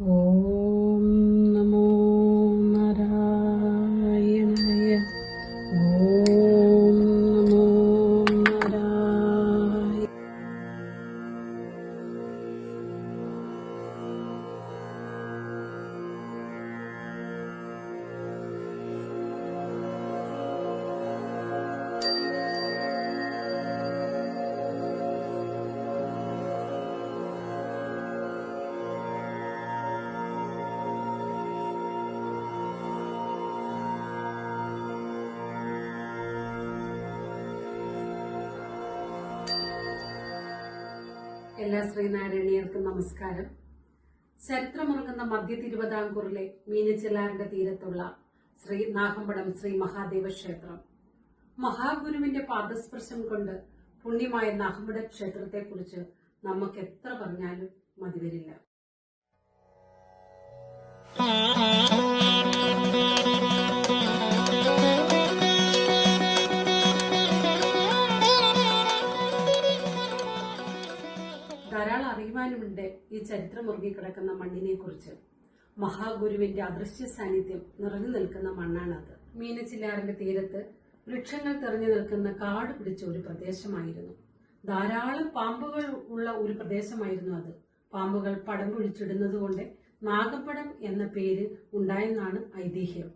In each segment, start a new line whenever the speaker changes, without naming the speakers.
ഓം എല്ലാ ശ്രീനാരായണീയർക്കും നമസ്കാരം. ചരിത്രമുറങ്ങുന്ന മധ്യ തിരുവിതാംകൂറിലെ മീനച്ചിലാറിന്റെ തീരത്തുള്ള ശ്രീ നാഗമ്പടം ശ്രീ മഹാദേവ ക്ഷേത്രം മഹാഗുരുവിന്റെ പാദസ്പർശം കൊണ്ട് പുണ്യമായ നാഗമ്പട ക്ഷേത്രത്തെക്കുറിച്ച് നമുക്ക് എത്ര പറഞ്ഞാലും മതിവരില്ല ഈ ചരിത്രം മുറുകിക്കിടക്കുന്ന മണ്ണിനെ കുറിച്ച് മഹാഗുരുവിന്റെ അദൃശ്യ സാന്നിധ്യം നിറഞ്ഞു നിൽക്കുന്ന മണ്ണാണത്. മീനച്ചില്ലാറിന്റെ തീരത്ത് വൃക്ഷങ്ങൾ തെറിഞ്ഞു നിൽക്കുന്ന കാട് പിടിച്ച ഒരു പ്രദേശമായിരുന്നു. ധാരാളം പാമ്പുകൾ ഉള്ള ഒരു പ്രദേശമായിരുന്നു അത്. പാമ്പുകൾ പടം പിടിച്ചിടുന്നത് കൊണ്ട് നാഗപ്പടം എന്ന പേര് ഉണ്ടായെന്നാണ് ഐതിഹ്യം.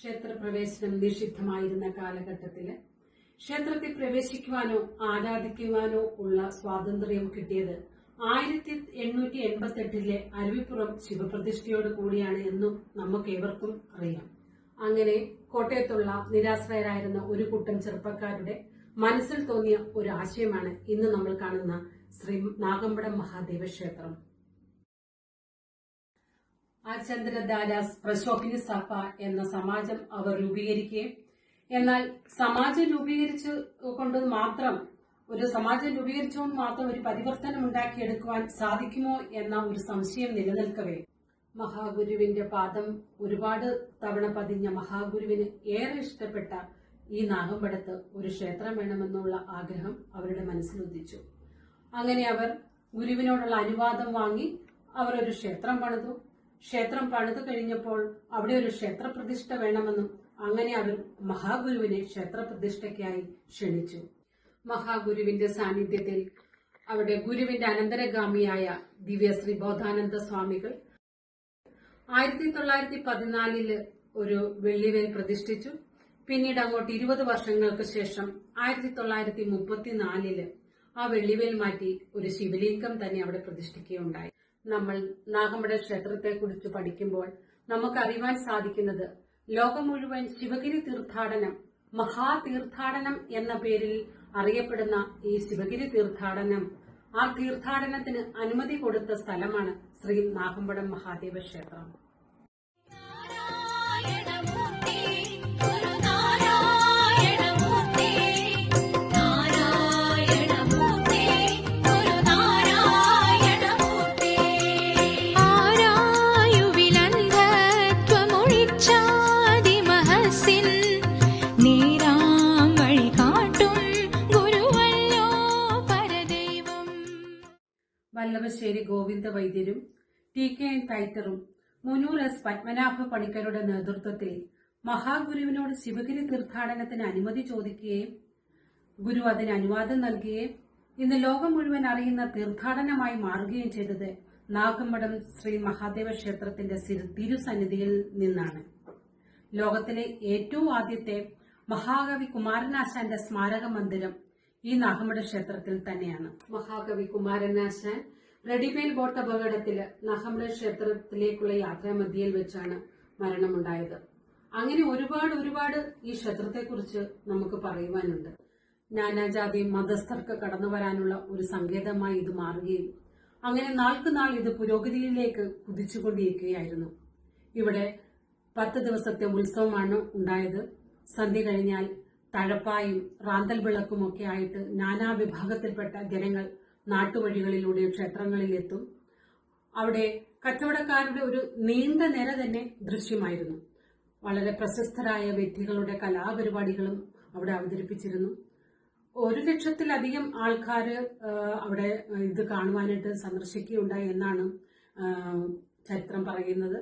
ക്ഷേത്രപ്രവേശനം നിഷിദ്ധമായിരുന്ന കാലഘട്ടത്തിൽ ക്ഷേത്രത്തിൽ പ്രവേശിക്കുവാനോ ആരാധിക്കുവാനോ ഉള്ള സ്വാതന്ത്ര്യം കിട്ടിയത് ആയിരത്തി എണ്ണൂറ്റി എൺപത്തെട്ടിലെ അരുവിപ്പുറം ശിവപ്രതിഷ്ഠയോട് കൂടിയാണ് എന്നും നമുക്ക് ഏവർക്കും അറിയാം. അങ്ങനെ കോട്ടയത്തുള്ള നിരാശ്രയരായിരുന്ന ഒരു കൂട്ടം ചെറുപ്പക്കാരുടെ മനസ്സിൽ തോന്നിയ ഒരു ആശയമാണ് ഇന്ന് നമ്മൾ കാണുന്ന ശ്രീ നാഗമ്പടം മഹാദേവ ക്ഷേത്രം. ആചന്ദ്രദാരാസ് പ്രശോഭിനി സഭ എന്ന സമാജം അവർ രൂപീകരിക്കുകയും എന്നാൽ സമാജം രൂപീകരിച്ചു കൊണ്ട് മാത്രം ഒരു സമാജം രൂപീകരിച്ചുകൊണ്ട് മാത്രം ഒരു പരിവർത്തനം ഉണ്ടാക്കിയെടുക്കുവാൻ സാധിക്കുമോ എന്ന ഒരു സംശയം നിലനിൽക്കവേ. മഹാഗുരുവിന്റെ പാദം ഒരുപാട് തവണ പതിഞ്ഞ മഹാഗുരുവിന് ഏറെ ഇഷ്ടപ്പെട്ട ഈ നാഗമ്പടത്ത് ഒരു ക്ഷേത്രം വേണമെന്നുള്ള ആഗ്രഹം അവരുടെ മനസ്സിൽ ഉദിച്ചു അങ്ങനെ അവർ ഗുരുവിനോടുള്ള അനുവാദം വാങ്ങി അവർ ഒരു ക്ഷേത്രം പണിതു. ക്ഷേത്രം പണിതു കഴിഞ്ഞപ്പോൾ അവിടെ ഒരു ക്ഷേത്രപ്രതിഷ്ഠ വേണമെന്നും അങ്ങനെ അവർ മഹാഗുരുവിനെ ക്ഷേത്രപ്രതിഷ്ഠയ്ക്കായി ക്ഷണിച്ചു. മഹാഗുരുവിന്റെ സാന്നിധ്യത്തിൽ അവിടെ ഗുരുവിന്റെ അനന്തരഗാമിയായ ദിവ്യശ്രീ ബോധാനന്ദ സ്വാമികൾ ആയിരത്തി തൊള്ളായിരത്തി പതിനാലിൽ ഒരു വെള്ളിവേൽ പ്രതിഷ്ഠിച്ചു. പിന്നീട് അങ്ങോട്ട് ഇരുപത് വർഷങ്ങൾക്ക് ശേഷം ആയിരത്തി തൊള്ളായിരത്തി മുപ്പത്തിനാലിൽ ആ വെള്ളിവേൽ മാറ്റി ഒരു ശിവലിംഗം തന്നെ അവിടെ പ്രതിഷ്ഠിക്കുകയുണ്ടായി. നമ്മൾ നാഗമ്പട ക്ഷേത്രത്തെ കുറിച്ച് പഠിക്കുമ്പോൾ നമുക്ക് അറിയുവാൻ സാധിക്കുന്നത് ലോകം മുഴുവൻ ശിവഗിരി തീർത്ഥാടനം മഹാതീർത്ഥാടനം എന്ന പേരിൽ അറിയപ്പെടുന്ന ഈ ശിവഗിരി തീർത്ഥാടനം ആ തീർത്ഥാടനത്തിന് അനുമതി കൊടുത്ത സ്ഥലമാണ് ശ്രീ നാഗമ്പടം മഹാദേവ ക്ഷേത്രം. വല്ലഭശ്ശേരി ഗോവിന്ദ വൈദ്യരും ടി കെ എൻ തൈറ്ററും മുനൂർ എസ് പത്മനാഭ പണിക്കരുടെ നേതൃത്വത്തിൽ മഹാഗുരുവിനോട് ശിവഗിരി തീർത്ഥാടനത്തിന് അനുമതി ചോദിക്കുകയും ഗുരു അതിന് അനുവാദം നൽകുകയും ഇന്ന് ലോകം മുഴുവൻ അറിയുന്ന തീർത്ഥാടനമായി മാറുകയും ചെയ്തത് നാഗമ്പടം ശ്രീ മഹാദേവ ക്ഷേത്രത്തിന്റെ തിരുസന്നിധിയിൽ നിന്നാണ്. ലോകത്തിലെ ഏറ്റവും ആദ്യത്തെ മഹാകവി കുമാരനാശാന്റെ സ്മാരക മന്ദിരം ഈ നാഗമഠ ക്ഷേത്രത്തിൽ തന്നെയാണ്. മഹാകവി കുമാരനാശാൻ റെഡിമെയിൽ ബോട്ട് അപകടത്തിൽ നഹമ്ര ക്ഷേത്രത്തിലേക്കുള്ള യാത്രാമധ്യയിൽ വെച്ചാണ് മരണമുണ്ടായത്. അങ്ങനെ ഒരുപാട് ഒരുപാട് ഈ ക്ഷേത്രത്തെക്കുറിച്ച് നമുക്ക് പറയുവാനുണ്ട്. നാനാജാതി മതസ്ഥർക്ക് കടന്നു വരാനുള്ള ഒരു സങ്കേതമായി ഇത് മാറുകയും അങ്ങനെ നാൾക്ക് നാൾ ഇത് പുരോഗതിയിലേക്ക് കുതിച്ചുകൊണ്ടിരിക്കുകയായിരുന്നു. ഇവിടെ പത്ത് ദിവസത്തെ ഉത്സവമാണ് ഉണ്ടായത്. സന്ധ്യ കഴിഞ്ഞാൽ തഴപ്പായും റാന്തൽ വിളക്കുമൊക്കെ ആയിട്ട് നാനാ വിഭാഗത്തിൽപ്പെട്ട ജനങ്ങൾ നാട്ടുവഴികളിലൂടെ ക്ഷേത്രങ്ങളിൽ എത്തും അവിടെ കച്ചവടക്കാരുടെ ഒരു നീണ്ട നിര തന്നെ ദൃശ്യമായിരുന്നു. വളരെ പ്രശസ്തരായ വ്യക്തികളുടെ കലാപരിപാടികളും അവിടെ അവതരിപ്പിച്ചിരുന്നു. ഒരു ലക്ഷത്തിലധികം ആൾക്കാർ അവിടെ ഇത് കാണുവാനായിട്ട് സന്ദർശിക്കുകയുണ്ടായി എന്നാണ് ചരിത്രം പറയുന്നത്.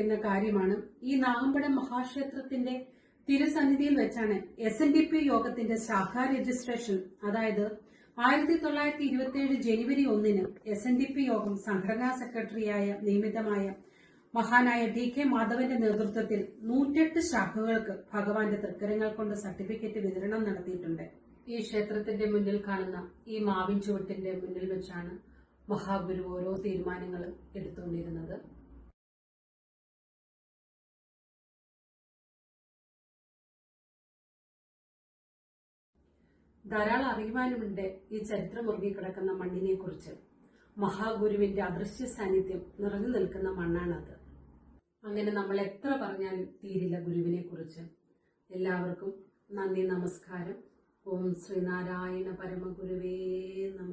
പ്രാധാന്യം കാര്യമാണ് ഈ നാഗമ്പടം മഹാക്ഷേത്രത്തിന്റെ തിരുസന്നിധിയിൽ വെച്ചാണ് എസ് എൻ ഡി പി യോഗത്തിന്റെ ശാഖാ രജിസ്ട്രേഷൻ. അതായത് ആയിരത്തി തൊള്ളായിരത്തി ഇരുപത്തിയേഴ് ജനുവരി ഒന്നിന് എസ് എൻ ഡി പി യോഗം സംഘടനാ സെക്രട്ടറിയായ നിയമിതമായ മഹാനായ ഡി കെ മാധവന്റെ നേതൃത്വത്തിൽ നൂറ്റെട്ട് ശാഖകൾക്ക് ഭഗവാന്റെ തൃക്കരങ്ങൾ കൊണ്ട് സർട്ടിഫിക്കറ്റ് വിതരണം നടത്തിയിട്ടുണ്ട്. ഈ ക്ഷേത്രത്തിന്റെ മുന്നിൽ കാണുന്ന ഈ മാവിൻ ചുവട്ടിന്റെ മുന്നിൽ വെച്ചാണ് മഹാഗുരു ഓരോ തീരുമാനങ്ങൾ എടുത്തുകൊണ്ടിരുന്നത്. ധാരാളം അറിയുവാനുമുണ്ട് ഈ ചരിത്രം ഉറങ്ങിക്കിടക്കുന്ന മണ്ണിനെ കുറിച്ച് മഹാഗുരുവിന്റെ അദൃശ്യ സാന്നിധ്യം നിറഞ്ഞു നിൽക്കുന്ന മണ്ണാണത്. അങ്ങനെ നമ്മൾ എത്ര പറഞ്ഞാലും തീരില്ല ഗുരുവിനെ കുറിച്ച് എല്ലാവർക്കും നന്ദി നമസ്കാരം. ഓം ശ്രീനാരായണ പരമഗുരുവേ നമ.